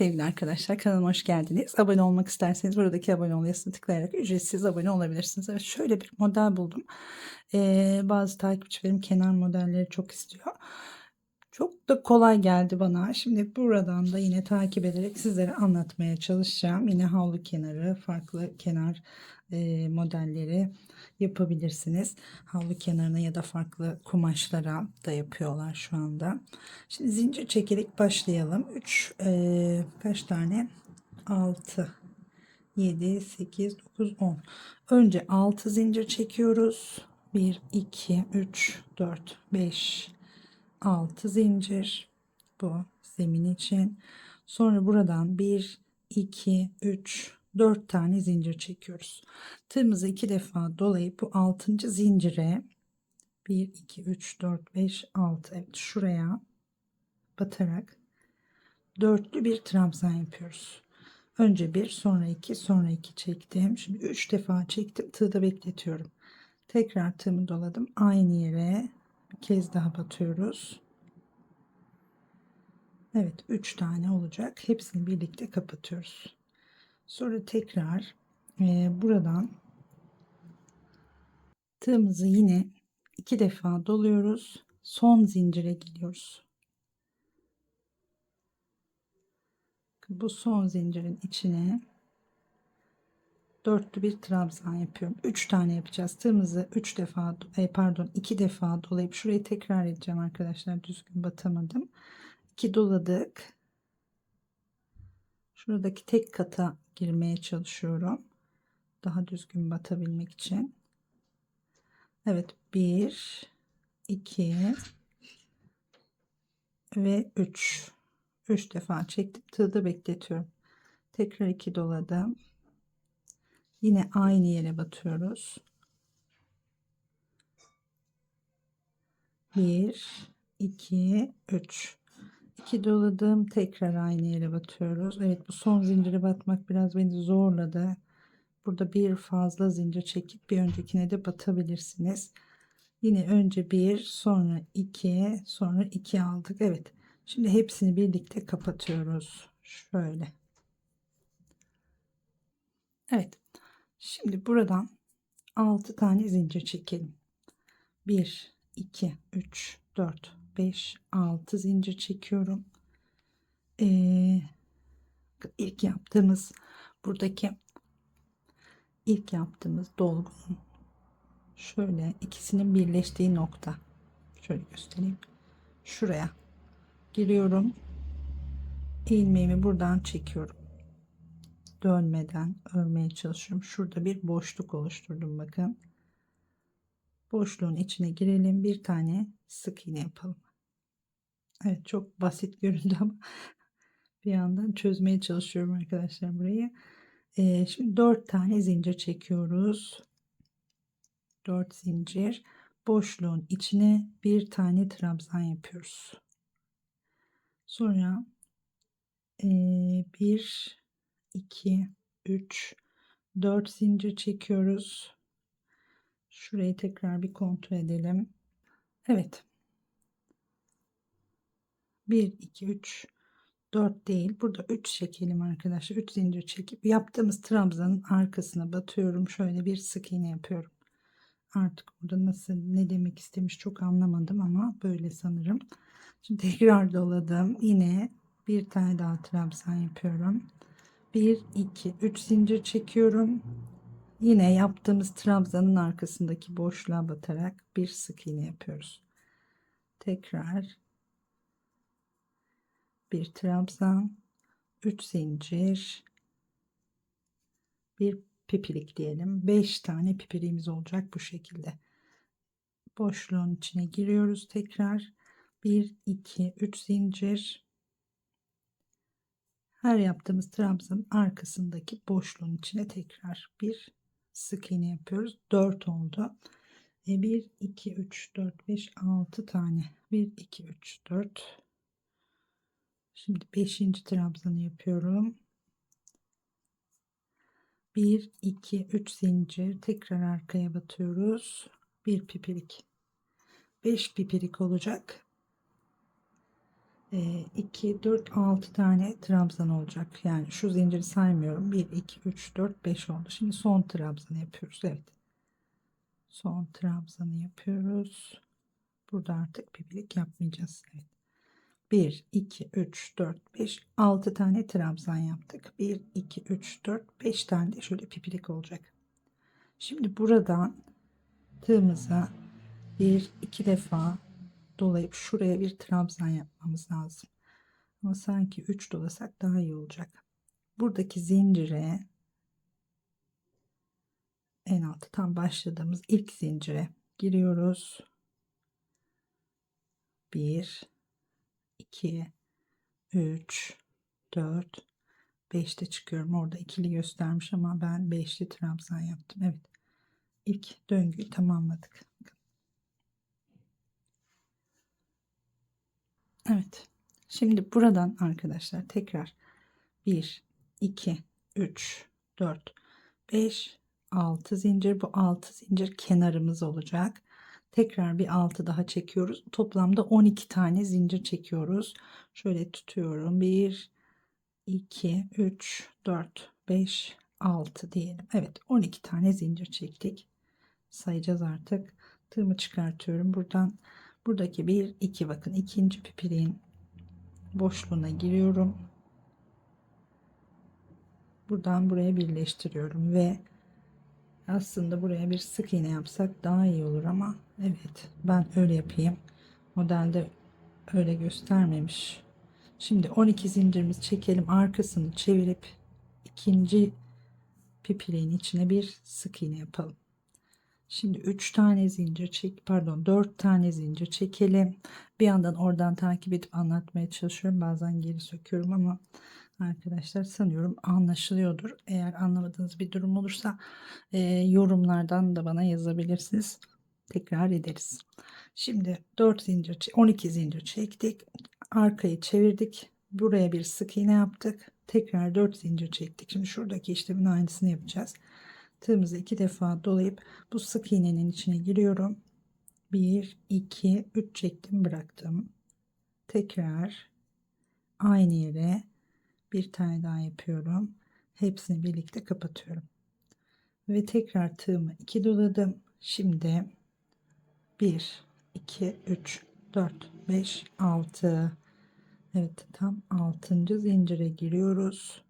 sevgili arkadaşlar kanalıma hoş geldiniz. Abone olmak isterseniz buradaki abone ol yazısına tıklayarak ücretsiz abone olabilirsiniz. Evet şöyle bir model buldum. Ee, bazı takipçilerim kenar modelleri çok istiyor. Çok da kolay geldi bana. Şimdi buradan da yine takip ederek sizlere anlatmaya çalışacağım. Yine havlu kenarı, farklı kenar e, modelleri yapabilirsiniz. Havlu kenarına ya da farklı kumaşlara da yapıyorlar şu anda. Şimdi zincir çekerek başlayalım. 3 e, kaç tane? 6 7 8 9 10. Önce 6 zincir çekiyoruz. 1 2 3 4 5 6 zincir bu zemin için. Sonra buradan 1 2 3 4 tane zincir çekiyoruz. Tığımızı iki defa dolayıp bu 6. zincire 1 2 3 4 5 6 evet şuraya batarak dörtlü bir trabzan yapıyoruz. Önce bir sonra iki sonra iki çektim. Şimdi üç defa çektim. Tığda bekletiyorum. Tekrar tığımı doladım. Aynı yere bir kez daha batıyoruz. Evet 3 tane olacak. Hepsini birlikte kapatıyoruz. Sonra tekrar e, buradan tığımızı yine iki defa doluyoruz. Son zincire gidiyoruz. Bu son zincirin içine dörtlü bir trabzan yapıyorum. 3 tane yapacağız. Tığımızı 3 defa e, pardon 2 defa dolayıp şurayı tekrar edeceğim arkadaşlar. Düzgün batamadım. 2 doladık. Şuradaki tek kata girmeye çalışıyorum. Daha düzgün batabilmek için. Evet 1 2 ve 3 3 defa çektim tığda bekletiyorum tekrar 2 doladım yine aynı yere batıyoruz 1 2 3 2 doladım tekrar aynı yere batıyoruz evet bu son zincire batmak biraz beni zorladı burada bir fazla zincir çekip bir öncekine de batabilirsiniz yine önce bir sonra iki sonra iki aldık evet Şimdi hepsini birlikte kapatıyoruz. Şöyle. Evet. Şimdi buradan 6 tane zincir çekelim. 1, 2, 3, 4, 5, 6 zincir çekiyorum. Ee, ilk yaptığımız buradaki ilk yaptığımız dolgunun şöyle ikisinin birleştiği nokta. Şöyle göstereyim. Şuraya giriyorum ilmeğimi buradan çekiyorum dönmeden örmeye çalışıyorum. Şurada bir boşluk oluşturdum bakın. Boşluğun içine girelim bir tane sık iğne yapalım. Evet çok basit göründü ama bir yandan çözmeye çalışıyorum arkadaşlar burayı. Ee, şimdi dört tane zincir çekiyoruz. Dört zincir. Boşluğun içine bir tane trabzan yapıyoruz. Sonra e, 1, 2, 3, 4 zincir çekiyoruz. Şurayı tekrar bir kontrol edelim. Evet. 1, 2, 3, 4 değil. Burada 3 çekelim arkadaşlar. 3 zincir çekip yaptığımız trabzanın arkasına batıyorum. Şöyle bir sık iğne yapıyorum. Artık burada nasıl ne demek istemiş çok anlamadım ama böyle sanırım. Şimdi tekrar doladım. Yine bir tane daha trabzan yapıyorum. 1 2 3 zincir çekiyorum. Yine yaptığımız trabzanın arkasındaki boşluğa batarak bir sık iğne yapıyoruz. Tekrar bir trabzan, 3 zincir, bir pipirik diyelim. 5 tane pipiriğimiz olacak bu şekilde. Boşluğun içine giriyoruz tekrar 1 2 3 zincir her yaptığımız trabzanın arkasındaki boşluğun içine tekrar bir sık iğne yapıyoruz. 4 oldu. E 1 2 3 4 5 6 tane. 1 2 3 4 şimdi 5. trabzanı yapıyorum. 1 2 3 zincir. Tekrar arkaya batıyoruz. Bir pipirik. 5 pipirik olacak 2, 4, 6 tane trabzan olacak. Yani şu zinciri saymıyorum. 1, 2, 3, 4, 5 oldu. Şimdi son trabzanı yapıyoruz. Evet. Son trabzanı yapıyoruz. Burada artık pipilik yapmayacağız. Evet. 1, 2, 3, 4, 5, 6 tane trabzan yaptık. 1, 2, 3, 4, 5 tane de şöyle pipilik olacak. Şimdi buradan tığımıza bir iki defa dolayıp şuraya bir trabzan yapmamız lazım. Ama sanki 3 dolasak daha iyi olacak. Buradaki zincire en altta tam başladığımız ilk zincire giriyoruz. 1 2 3 4 5'te çıkıyorum. Orada ikili göstermiş ama ben 5'li trabzan yaptım. Evet. İlk döngüyü tamamladık. Evet. Şimdi buradan arkadaşlar tekrar 1 2 3 4 5 6 zincir bu 6 zincir kenarımız olacak. Tekrar bir 6 daha çekiyoruz. Toplamda 12 tane zincir çekiyoruz. Şöyle tutuyorum. 1 2 3 4 5 6 diyelim. Evet 12 tane zincir çektik. Sayacağız artık. Tığımı çıkartıyorum. Buradan buradaki 1 2 bakın ikinci pipiliğin boşluğuna giriyorum. Buradan buraya birleştiriyorum ve aslında buraya bir sık iğne yapsak daha iyi olur ama evet ben öyle yapayım. Modelde öyle göstermemiş. Şimdi 12 zincirimizi çekelim. Arkasını çevirip ikinci pipiliğin içine bir sık iğne yapalım. Şimdi 3 tane zincir çek pardon 4 tane zincir çekelim. Bir yandan oradan takip edip anlatmaya çalışıyorum. Bazen geri söküyorum ama arkadaşlar sanıyorum anlaşılıyordur. Eğer anlamadığınız bir durum olursa e, yorumlardan da bana yazabilirsiniz. Tekrar ederiz. Şimdi 4 zincir 12 zincir çektik. Arkayı çevirdik. Buraya bir sık iğne yaptık. Tekrar 4 zincir çektik. Şimdi şuradaki işlemin aynısını yapacağız. Tığımızı iki defa dolayıp bu sık iğnenin içine giriyorum. 1 2 3 çektim bıraktım. Tekrar aynı yere bir tane daha yapıyorum. Hepsini birlikte kapatıyorum. Ve tekrar tığımı 2 doladım. Şimdi 1 2 3 4 5 6 Evet tam 6. zincire giriyoruz.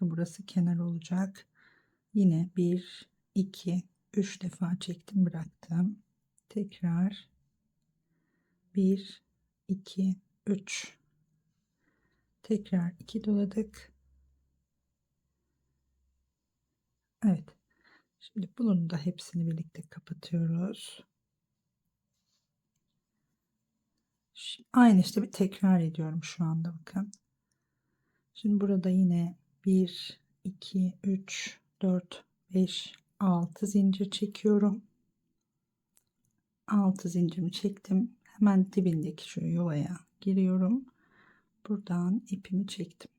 Burası kenar olacak. Yine 1 2 3 defa çektim bıraktım. Tekrar 1 2 3 tekrar 2 doladık. Evet. Şimdi bunun da hepsini birlikte kapatıyoruz. Aynı işte bir tekrar ediyorum şu anda bakın. Şimdi burada yine 1 2 3 4 5 6 zincir çekiyorum. 6 zincirimi çektim. Hemen dibindeki şu yuvaya giriyorum. Buradan ipimi çektim.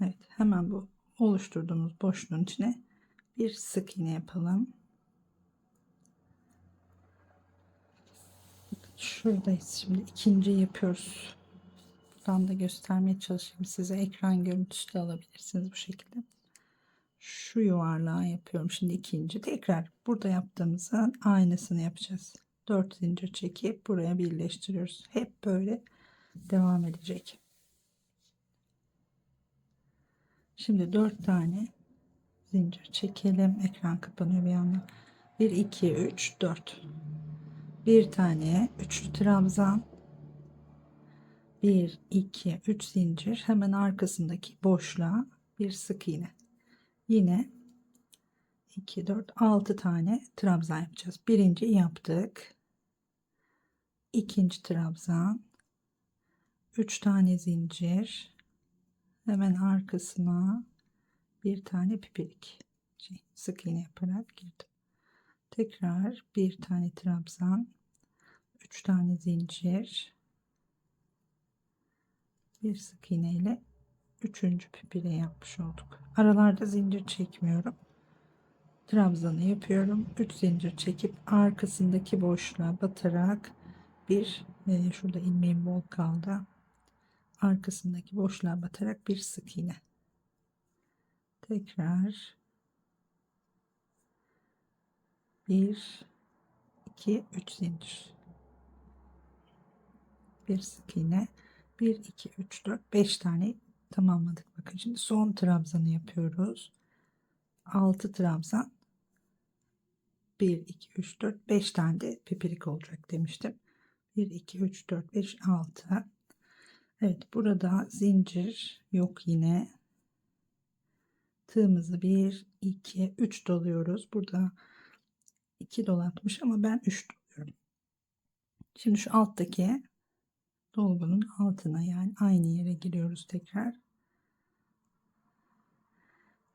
Evet, hemen bu oluşturduğumuz boşluğun içine bir sık iğne yapalım. Şuradayız şimdi ikinci yapıyoruz. Buradan da göstermeye çalışayım size. Ekran görüntüsü de alabilirsiniz bu şekilde. Şu yuvarlağı yapıyorum. Şimdi ikinci. Tekrar burada yaptığımızın aynısını yapacağız. 4 zincir çekip buraya birleştiriyoruz. Hep böyle devam edecek. Şimdi 4 tane zincir çekelim. Ekran kapanıyor bir yandan. 1 2 3 4 bir tane üçlü trabzan 1 2 3 zincir. Hemen arkasındaki boşluğa bir sık iğne. Yine 2 4 6 tane trabzan yapacağız. Birinci yaptık. İkinci trabzan. 3 tane zincir. Hemen arkasına bir tane pipirik. Şey, sık iğne yaparak girdim. Tekrar bir tane trabzan. 3 tane zincir bir sık iğne ile üçüncü pipile yapmış olduk aralarda zincir çekmiyorum trabzanı yapıyorum. 3 zincir çekip arkasındaki boşluğa batarak bir e, şurada ilmeğim bol kaldı. Arkasındaki boşluğa batarak bir sık iğne. Tekrar 1 2 3 zincir. Bir sık iğne. 1 2 3 4 5 tane tamamladık. Bakın şimdi son trabzanı yapıyoruz. 6 trabzan 1 2 3 4 5 tane de pipirik olacak demiştim. 1 2 3 4 5 6 Evet burada zincir yok yine tığımızı 1 2 3 doluyoruz burada 2 dolatmış ama ben 3 doluyorum şimdi şu alttaki dolgunun altına yani aynı yere giriyoruz tekrar.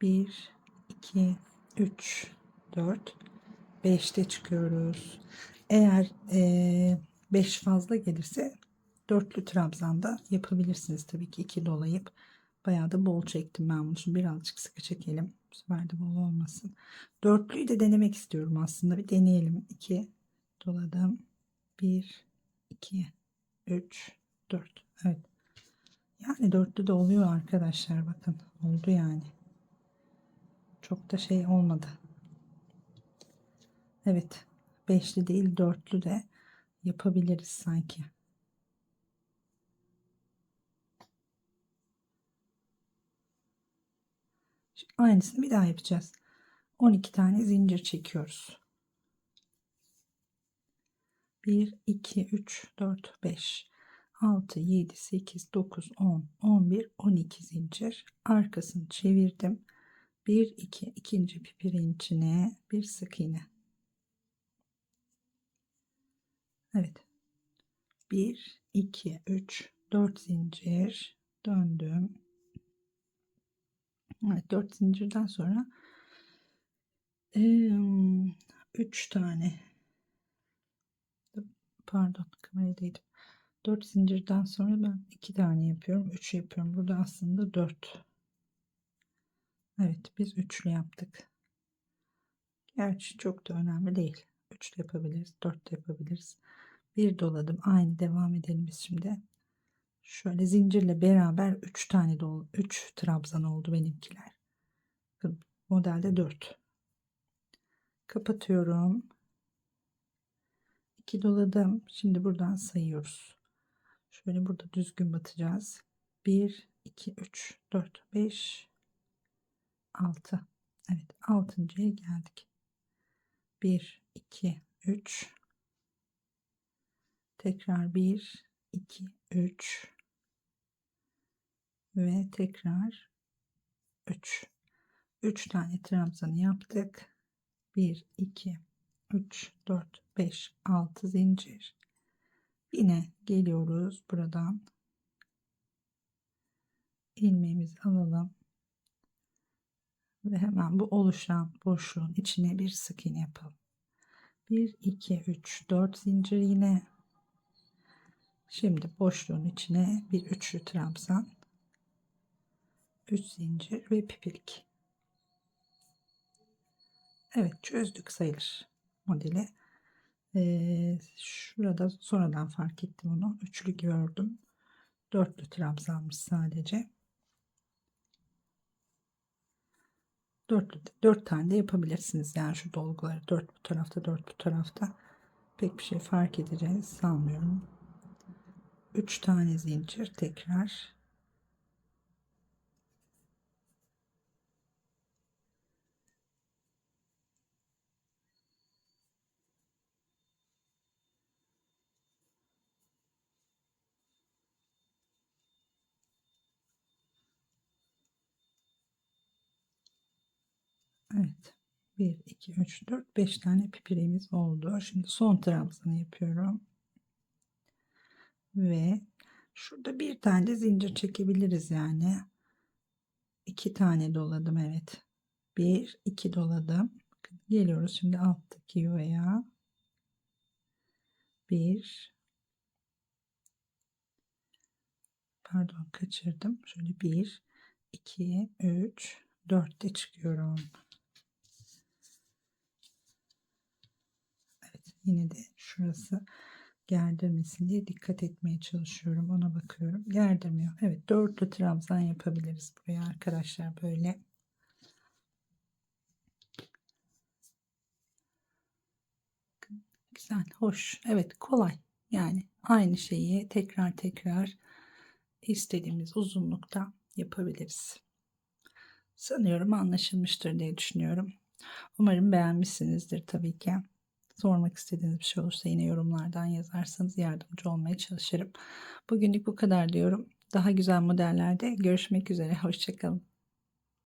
1 2 3 4 5'te çıkıyoruz. Eğer 5 fazla gelirse dörtlü trabzanda yapabilirsiniz tabii ki iki dolayıp. Bayağı da bol çektim ben bunu. Şimdi birazcık sıkı çekelim. Bu sefer de bol olmasın. Dörtlüyü de denemek istiyorum aslında. Bir deneyelim. 2 doladım. 1 2 3 4 evet. Yani dörtlü de oluyor arkadaşlar bakın. Oldu yani. Çok da şey olmadı. Evet. Beşli değil dörtlü de yapabiliriz sanki. Aynısını bir daha yapacağız. 12 tane zincir çekiyoruz. 1, 2, 3, 4, 5, 6, 7, 8, 9, 10, 11, 12 zincir. Arkasını çevirdim. 1, 2, ikinci pipirin içine bir sık iğne. Evet. 1, 2, 3, 4 zincir döndüm. Evet 4 zincirden sonra 3 tane pardon kameradaydım. 4 zincirden sonra ben 2 tane yapıyorum 3 yapıyorum. Burada aslında 4 Evet biz üçlü yaptık. Gerçi çok da önemli değil. 3 yapabiliriz 4 yapabiliriz. Bir doladım. Aynı devam edelim biz şimdi. Şöyle zincirle beraber 3 tane dolu 3 trabzan oldu benimkiler. Modelde 4. Kapatıyorum. 2 doladım. Şimdi buradan sayıyoruz. Şöyle burada düzgün batacağız. 1 2 3 4 5 6. Evet, 6.ya geldik. 1 2 3 tekrar 1 2 3 ve tekrar 3 3 tane trabzanı yaptık 1 2 3 4 5 6 zincir. Yine geliyoruz buradan. İlmeğimizi alalım. Ve hemen bu oluşan boşluğun içine bir sık iğne yapalım. 1 2 3 4 zincir yine. Şimdi boşluğun içine bir üçlü trabzan 3 zincir ve pipirik. Evet çözdük sayılır modeli. Ee, şurada sonradan fark ettim onu. Üçlü gördüm. Dörtlü trabzanmış sadece. Dörtlü, dört tane de yapabilirsiniz. Yani şu dolguları dört bu tarafta dört bu tarafta. Pek bir şey fark edeceğini sanmıyorum. Üç tane zincir tekrar Evet. 1, 2, 3, 4, 5 tane pipirimiz oldu. Şimdi son trabzanı yapıyorum. Ve şurada bir tane de zincir çekebiliriz yani. 2 tane doladım evet. 1, 2 doladım. Geliyoruz şimdi alttaki yuvaya. 1 Pardon kaçırdım. Şöyle 1 2 3 4'te çıkıyorum. Yine de şurası gerdirmesin diye dikkat etmeye çalışıyorum. Ona bakıyorum. Gerdirmiyor. Evet dörtlü trabzan yapabiliriz buraya arkadaşlar böyle. Güzel, hoş. Evet, kolay. Yani aynı şeyi tekrar tekrar istediğimiz uzunlukta yapabiliriz. Sanıyorum anlaşılmıştır diye düşünüyorum. Umarım beğenmişsinizdir tabii ki. Sormak istediğiniz bir şey olursa yine yorumlardan yazarsanız yardımcı olmaya çalışırım. Bugünlük bu kadar diyorum. Daha güzel modellerde görüşmek üzere. Hoşçakalın.